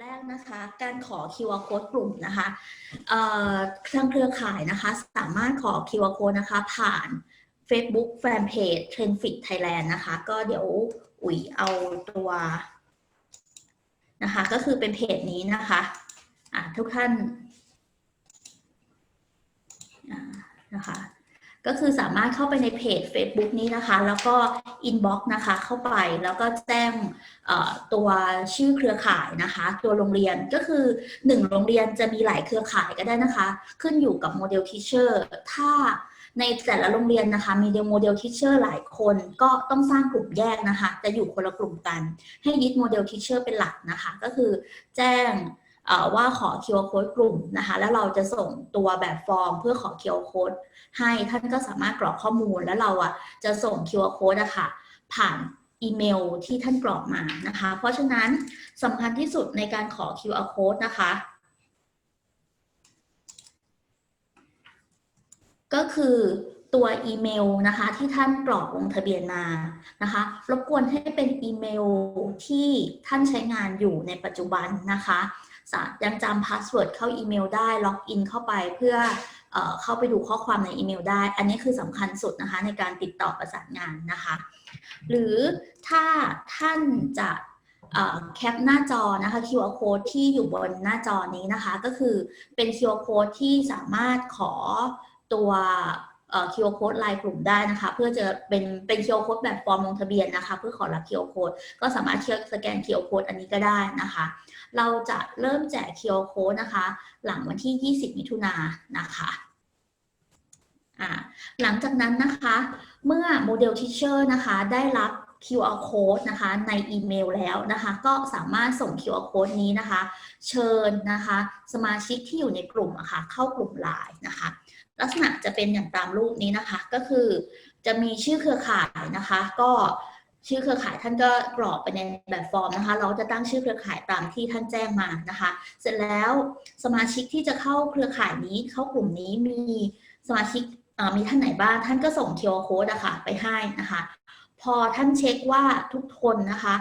แรกนะคะการขอ QR code กลุ่มนะคะเอ่อทางเครือข่ายนะคะ สามารถขอ QR code นะคะ ผ่าน Facebook Fanpage Trendfit Thailand นะคะ ก็เดี๋ยวอุ๋ยเอาตัวนะคะ ก็คือเป็นเพจนี้นะคะอะทุกท่านอ่านะคะ ก็คือสามารถเข้าไปในเพจ Facebook นี้นะคะ แล้วก็ inbox นะคะเข้าไปแล้วก็แจ้งตัวชื่อเครือข่ายนะคะ ตัวโรงเรียนก็คือ 1 โรงเรียนจะมีหลายเครือข่ายก็ได้นะคะ ขึ้นอยู่กับโมเดลทิเชอร์ถ้าในแต่ละโรงเรียนนะคะ มีโมเดลทิเชอร์หลายคนก็ต้องสร้างกลุ่มแยกนะคะ จะอยู่คนละกลุ่มกัน ให้ยึดโมเดลทิเชอร์เป็นหลักนะคะ ก็คือแจ้ง ว่าขอ QR code กลุ่มนะคะ แล้วเราจะส่งตัวแบบฟอร์มเพื่อขอ QR code ให้ท่านก็สามารถกรอกข้อมูลแล้วเราอะจะส่ง QR code อะค่ะผ่านอีเมลที่ท่านกรอกมานะคะ เพราะฉะนั้นสำคัญที่สุดในการขอ QR code นะคะ ก็คือตัวอีเมลนะคะที่ท่านกรอกลงทะเบียนมานะคะรบกวนให้เป็นอีเมลที่ท่านใช้งานอยู่ในปัจจุบันนะคะ ยังจำพาสเวิร์ดเข้าอีเมลได้ล็อกอินเข้าไปเพื่อเออเข้าไปดูข้อความในอีเมลได้ อันนี้คือสำคัญสุดนะคะในการติดต่อประสานงานนะคะ หรือถ้าท่านจะแคปหน้าจอนะคะ QR code ที่อยู่บนหน้าจอนี้นะคะ ก็คือเป็น QR code ที่สามารถขอตัว เอ่อ QR code ไลน์กลุ่มได้นะคะ เพื่อจะเป็นเป็น QR code แบบฟอร์มลงทะเบียนนะคะ เพื่อขอรับ QR code ก็สามารถเชื่อสแกน QR code อันนี้ก็ได้นะคะ เราจะเริ่มแจก QR code นะคะ หลังวันที่ 20 มิถุนายนนะคะอ่าหลังจากนั้นนะคะ เมื่อโมเดลทิเชอร์นะคะ ได้รับ QR code นะคะในอีเมลแล้วนะคะ ก็สามารถส่ง QR code นี้นะคะ เชิญนะคะ สมาชิกที่อยู่ในกลุ่มอะค่ะเข้ากลุ่มไลน์นะคะ ลักษณะจะเป็นอย่างตามรูปนี้นะคะ ก็คือจะมีชื่อเครือข่ายนะคะ ก็ชื่อเครือข่ายท่านก็กรอกไปในแบบฟอร์มนะคะ เราจะตั้งชื่อเครือข่ายตามที่ท่านแจ้งมานะคะ เสร็จแล้วสมาชิกที่จะเข้าเครือข่ายนี้เข้ากลุ่มนี้มีสมาชิกมีท่านไหนบ้างท่านก็ส่ง QR code อะค่ะไปให้นะคะ พอท่านเช็คว่าทุกคนนะคะ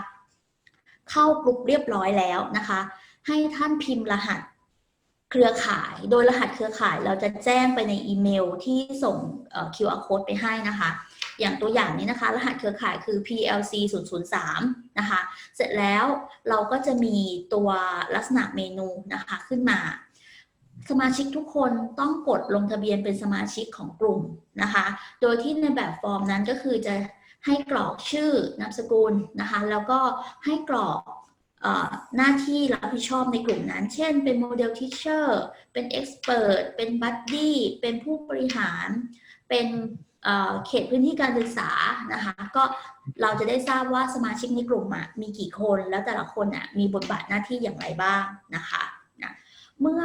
เข้ากลุ่มเรียบร้อยแล้วนะคะ ให้ท่านพิมพ์รหัส เครือข่าย โดยรหัสเครือข่ายเราจะแจ้งไปในอีเมลที่ส่งเอ่อ QR code ไปให้นะคะ อย่างตัวอย่างนี้นะคะ รหัสเครือข่ายคือ PLC 003นะคะ เสร็จแล้วเราก็จะมีตัวลักษณะเมนูนะคะขึ้นมา สมาชิกทุกคนต้องกดลงทะเบียนเป็นสมาชิกของกลุ่มนะคะ โดยที่ในแบบฟอร์มนั้นก็คือจะให้กรอกชื่อนามสกุลนะคะ แล้วก็ให้กรอก หน้าที่รับผิดชอบในกลุ่มนั้น เช่น เป็นโมเดลทิเชอร์เป็นเอ็กซ์เพรสเป็นบัดดี้ เป็นผู้บริหาร เป็นเขตพื้นที่การศึกษานะคะ ก็เราจะได้ทราบว่าสมาชิกในกลุ่มมีกี่คน แล้วแต่ละคนอะมีบทบาทหน้าที่อย่างไรบ้างนะคะนะเมื่อ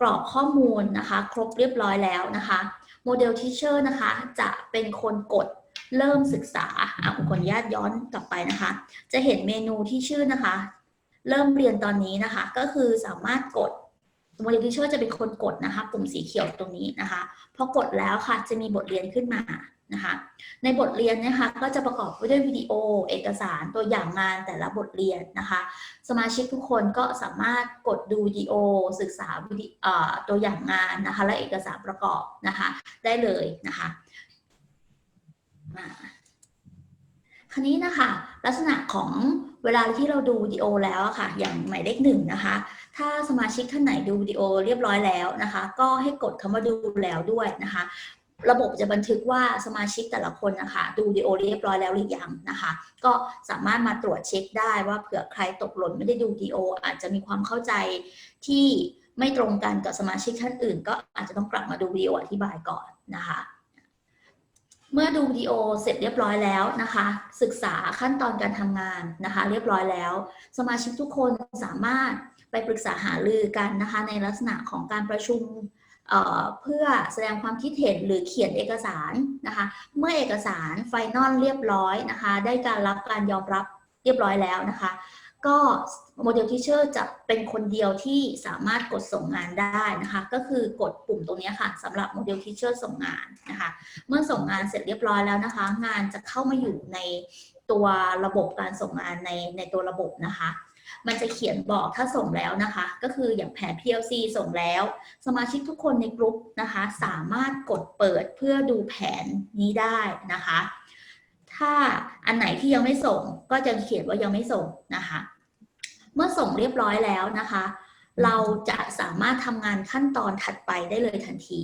กรอกข้อมูลนะคะ ครบเรียบร้อยแล้วนะคะโมเดลทิเชอร์นะคะ จะเป็นคนกดเริ่มศึกษาอะขออนุญาตย้อนกลับไปนะคะ จะเห็นเมนูที่ชื่อนะคะ เริ่มเรียนตอนนี้นะคะ ก็คือสามารถกดโมเดลทิเชอร์จะเป็นคนกดนะคะ ปุ่มสีเขียวตรงนี้นะคะพอกดแล้วค่ะจะมีบทเรียนขึ้นมานะคะ ในบทเรียนนะคะก็จะประกอบไปด้วยวิดีโอ เอกสารตัวอย่างงานแต่ละบทเรียนนะคะ สมาชิกทุกคนก็สามารถกดดูวิดีโอ ศึกษาวิดีอ่อตัวอย่างงานนะคะ และเอกสารประกอบนะคะ ได้เลยนะคะ คราวนี้นะคะ ลักษณะของเวลาที่เราดูวิดีโอแล้วค่ะ อย่างหมายเลขหนึ่งนะคะ ถ้าสมาชิกท่านไหนดูวิดีโอเรียบร้อยแล้วนะคะ ก็ให้กดคำว่าดูแล้วด้วยนะคะ ระบบจะบันทึกว่าสมาชิกแต่ละคนนะคะ ดูวิดีโอเรียบร้อยแล้วหรือยังนะคะ ก็สามารถมาตรวจเช็คได้ว่าเผื่อใครตกหล่นไม่ได้ดูวิดีโอ อาจจะมีความเข้าใจที่ไม่ตรงกันกับสมาชิกท่านอื่น ก็อาจจะต้องกลับมาดูวิดีโออธิบายก่อนนะคะ เมื่อดูวิดีโอเสร็จเรียบร้อยแล้วนะคะ ศึกษาขั้นตอนการทำงานนะคะ เรียบร้อยแล้ว สมาชิกทุกคนสามารถไปปรึกษาหารือกันนะคะ ในลักษณะของการประชุมเเพื่อแสดงความคิดเห็นหรือเขียนเอกสารนะคะ เมื่อเอกสารไฟนอลเรียบร้อยนะคะ ได้การรับการยอมรับเรียบร้อยแล้วนะคะ ก็โมเดลทิเชอร์จะเป็นคนเดียวที่สามารถกดส่งงานได้นะคะ ก็คือกดปุ่มตรงนี้ค่ะสำหรับโมเดลทิเชอร์ส่งงานนะคะ เมื่อส่งงานเสร็จเรียบร้อยแล้วนะคะ งานจะเข้ามาอยู่ในตัวระบบการส่งงานในในตัวระบบนะคะ มันจะเขียนบอกถ้าส่งแล้วนะคะ ก็คืออย่างแผน PLC ส่งแล้ว สมาชิกทุกคนในกลุ่มนะคะ สามารถกดเปิดเพื่อดูแผนนี้ได้นะคะ ถ้าอันไหนที่ยังไม่ส่งก็จะเขียนว่ายังไม่ส่งนะคะ เมื่อส่งเรียบร้อยแล้วนะคะ เราจะสามารถทำงานขั้นตอนถัดไปได้เลยทันที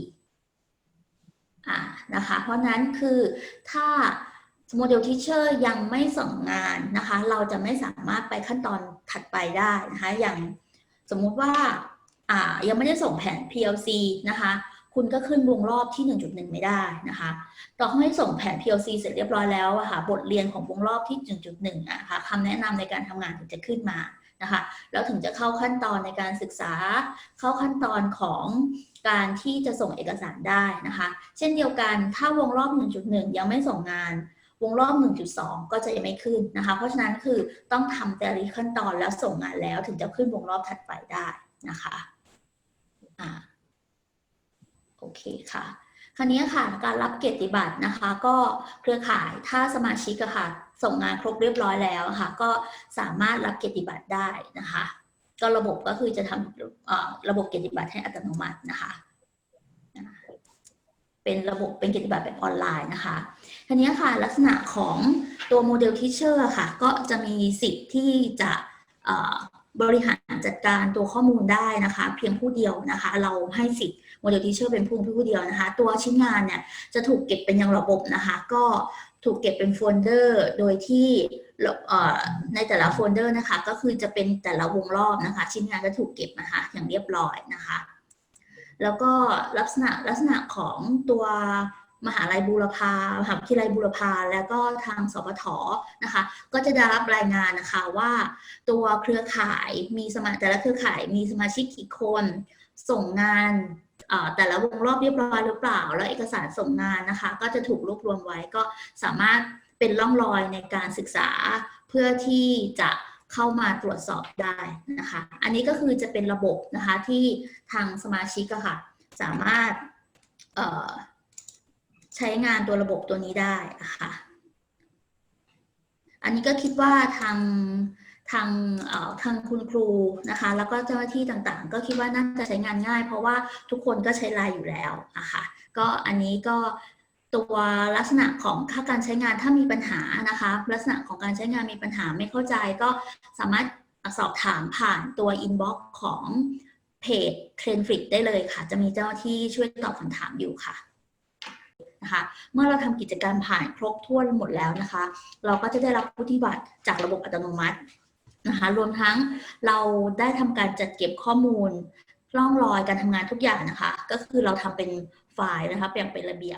อ่านะคะ เพราะนั้นคือถ้าโมเดลทิเชอร์ยังไม่ส่งงานนะคะ เราจะไม่สามารถไปขั้นตอนถัดไปได้นะคะ อย่างสมมุติว่าอ่ายังไม่ได้ส่งแผน PLC นะคะ คุณก็ขึ้นวงรอบที่ 1.1 ไม่ได้นะคะ ต่อให้ส่งแผน PLC เสร็จเรียบร้อยแล้วอะค่ะ บทเรียนของวงรอบที่ 1.1อะค่ะคำแนะนำในการทำงานถึงจะขึ้นมา นะคะแล้วถึงจะเข้าขั้นตอนในการศึกษา เข้าขั้นตอนของการที่จะส่งเอกสารได้นะคะ เช่นเดียวกันถ้าวงรอบ 1.1 ยังไม่ส่งงาน วงรอบ 1.2 ก็จะยังไม่ขึ้นนะคะ เพราะฉะนั้นคือต้องทำแต่ละขั้นตอนแล้วส่งงานแล้วถึงจะขึ้นวงรอบถัดไปได้นะคะอ่าโอเคค่ะคราวนี้ค่ะการรับเกียรติบัตรนะคะ ก็เครือข่ายถ้าสมาชิกอะค่ะ ส่งงานครบเรียบร้อยแล้วค่ะ ก็สามารถรับเกียรติบัตรได้นะคะ ก็ระบบก็คือจะทำระบบเกียรติบัตรให้อัตโนมัตินะคะ เป็นระบบเป็นเกียรติบัตรแบบออนไลน์นะคะทีนี้ค่ะลักษณะของตัวโมเดลทิเชอร์ค่ะ ก็จะมีสิทธิ์ที่จะ บริหารจัดการตัวข้อมูลได้นะคะ เพียงผู้เดียวนะคะ เราให้สิทธิ์โมเดลทิเชอร์เป็นผู้ผู้เดียวนะคะ ตัวชิ้นงานเนี่ยจะถูกเก็บเป็นยังระบบนะคะ ก็ถูกเก็บเป็นโฟลเดอร์โดยที่ในแต่ละโฟลเดอร์นะคะ ก็คือจะเป็นแต่ละวงรอบนะคะ ชิ้นงานจะถูกเก็บนะคะอย่างเรียบร้อยนะคะ แล้วก็ลักษณะลักษณะของตัว มหาลัยบูรพามหาวิทยาลัยบูรพาแล้วก็ทางสปทนะคะ ก็จะได้รับรายงานนะคะว่าตัวเครือข่ายมีสมาแต่ละเครือข่ายมีสมาชิกกี่คน ส่งงานแต่ละวงรอบเรียบร้อยหรือเปล่า แล้วเอกสารส่งงานนะคะ ก็จะถูกรวบรวมไว้ก็สามารถเป็นร่องรอยในการศึกษาเพื่อที่จะเข้ามาตรวจสอบได้นะคะ อันนี้ก็คือจะเป็นระบบนะคะที่ทางสมาชิกอะค่ะสามารถ ใช้งานตัวระบบตัวนี้ได้นะคะอันนี้ก็คิดว่าทางทางทางคุณครูนะคะ แล้วก็เจ้าหน้าที่ต่างๆ ก็คิดว่าน่าจะใช้งานง่าย เพราะว่าทุกคนก็ใช้ไลน์อยู่แล้วะค่ะก็อันนี้ก็ตัวลักษณะของค่าการใช้งานถ้ามีปัญหานะคะ ลักษณะของการใช้งานมีปัญหาไม่เข้าใจก็สามารถสอบถามผ่านตัวอินบ็อกซ์ของเพจเทรนฟริได้เลยค่ะ จะมีเจ้าหน้าที่ช่วยตอบคำถามอยู่ค่ะ นะคะ เมื่อเราทำกิจการผ่านครบถ้วนหมดแล้วนะคะ เราก็จะได้รับวุฒิบัตรจากระบบอัตโนมัตินะคะ รวมทั้งเราได้ทำการจัดเก็บข้อมูลร่องรอยการทำงานทุกอย่างนะคะ ก็คือเราทำเป็นไฟล์นะคะอย่างเป็นระเบียบ